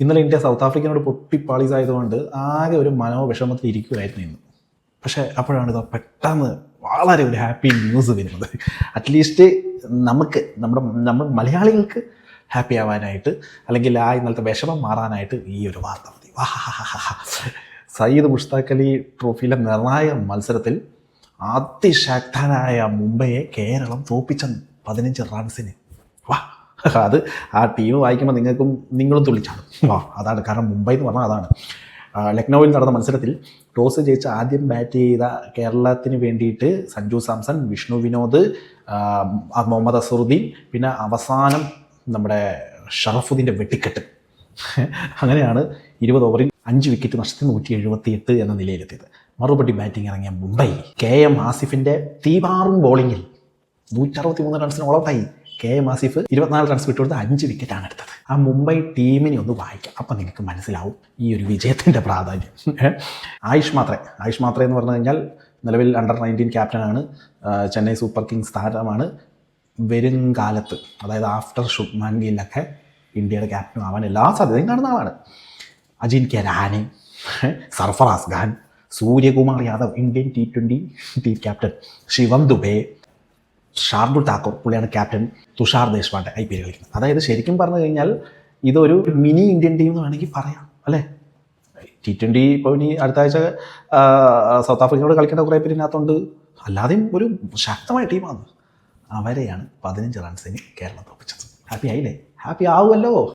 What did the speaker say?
ഇന്നലെ India south ആഫ്രിക്കനോട് പൊട്ടിപ്പാളീസായതുകൊണ്ട് ആകെ ഒരു മനോവിഷമത്തിൽ ഇരിക്കുമായിരുന്നു ഇന്ന്. പക്ഷേ അപ്പോഴാണ് ഇതോ പെട്ടെന്ന് വളരെ ഒരു ഹാപ്പി ന്യൂസ് വരുന്നത്. അറ്റ്ലീസ്റ്റ് നമുക്ക് നമ്മുടെ നമ്മൾ മലയാളികൾക്ക് ഹാപ്പി ആവാനായിട്ട് അല്ലെങ്കിൽ ആ ഇന്നലത്തെ വിഷമം മാറാനായിട്ട് ഈ ഒരു വാർത്ത മതി. സയ്യിദ് മുഷ്താഖ് അലി ട്രോഫിയിലെ നിർണായക മത്സരത്തിൽ അതിശക്തനായ മുംബൈയെ കേരളം തോപ്പിച്ച പതിനഞ്ച് റൺസിന് വാ. അത് ആ ടീം വായിക്കുമ്പോൾ നിങ്ങൾക്കും നിങ്ങളും തുള്ളിച്ചാണ് വാ അതാണ് കാരണം മുംബൈ എന്ന് പറഞ്ഞാൽ അതാണ്. ലക്നൌവിൽ നടന്ന മത്സരത്തിൽ ടോസ് ജയിച്ച ആദ്യം ബാറ്റ് ചെയ്ത കേരളത്തിന് വേണ്ടിയിട്ട് സഞ്ജു സാംസൺ വിഷ്ണു വിനോദ് മുഹമ്മദ് അസറുദ്ദീൻ പിന്നെ അവസാനം നമ്മുടെ ഷറഫുദ്ദീന്റെ വെട്ടിക്കെട്ട്. അങ്ങനെയാണ് ഇരുപത് ഓവറിൽ അഞ്ച് വിക്കറ്റ് നഷ്ടത്തിൽ നൂറ്റി എഴുപത്തി എട്ട് എന്ന നിലയിലെത്തിയത്. മറുപടി ബാറ്റിംഗ് ഇറങ്ങിയ മുംബൈ കെ എം ആസിഫിന്റെ തീവാറും ബോളിങ്ങിൽ നൂറ്ററുപത്തി മൂന്ന് റൺസിന് ഓളൗട്ടായി കെ എം ആസിഫ് ഇരുപത്തിനാല് റൺസ് വിട്ടുകൊടുത്ത് അഞ്ച് വിക്കറ്റാണ് എടുത്തത്. ആ മുംബൈ ടീമിനെ ഒന്ന് വായിക്കാം. അപ്പം നിങ്ങൾക്ക് മനസ്സിലാവും ഈ ഒരു വിജയത്തിന്റെ പ്രാധാന്യം? ആയുഷ് മാത്രേ. ആയുഷ് മാത്രേ എന്ന് പറഞ്ഞു കഴിഞ്ഞാൽ നിലവിൽ അണ്ടർ നയന്റീൻ ക്യാപ്റ്റനാണ് ചെന്നൈ സൂപ്പർ കിങ്സ് താരമാണ്. വരും കാലത്ത് അതായത് ആഫ്റ്റർ ഷുഭ്മാൻ ഗില്ലൊക്കെ ഇന്ത്യയുടെ ക്യാപ്റ്റൻ ആവാൻ എല്ലാ സാധ്യതയും കാണുന്ന ആളാണ്. Ajinkya Rahane Sarfaraz Khan Suryakumar Yadav Indian T twenty team captain Shivam Dube Shardul Thakur പുള്ളിയാണ് captain Tushar Deshpande I P L കളിക്കുന്നത്. അതായത് ശരിക്കും പറഞ്ഞു കഴിഞ്ഞാൽ ഇതൊരു മിനി ഇന്ത്യൻ ടീം എന്ന് വേണമെങ്കിൽ പറയാം അല്ലേ? ടി ട്വന്റി ഇപ്പോൾ ഇനി അടുത്ത ആഴ്ച സൗത്ത് ആഫ്രിക്കയോട് കളിക്കേണ്ട കുറേ പേര് ഇതിനകത്തുണ്ട്. അല്ലാതെയും ഒരു ശക്തമായ ടീമാണ്. അവരെയാണ് പതിനഞ്ച് റൺസിന് കേരളം തോപ്പിച്ചത്. ഹാപ്പി ആയില്ലേ? ഹാപ്പി ആവുമല്ലോ.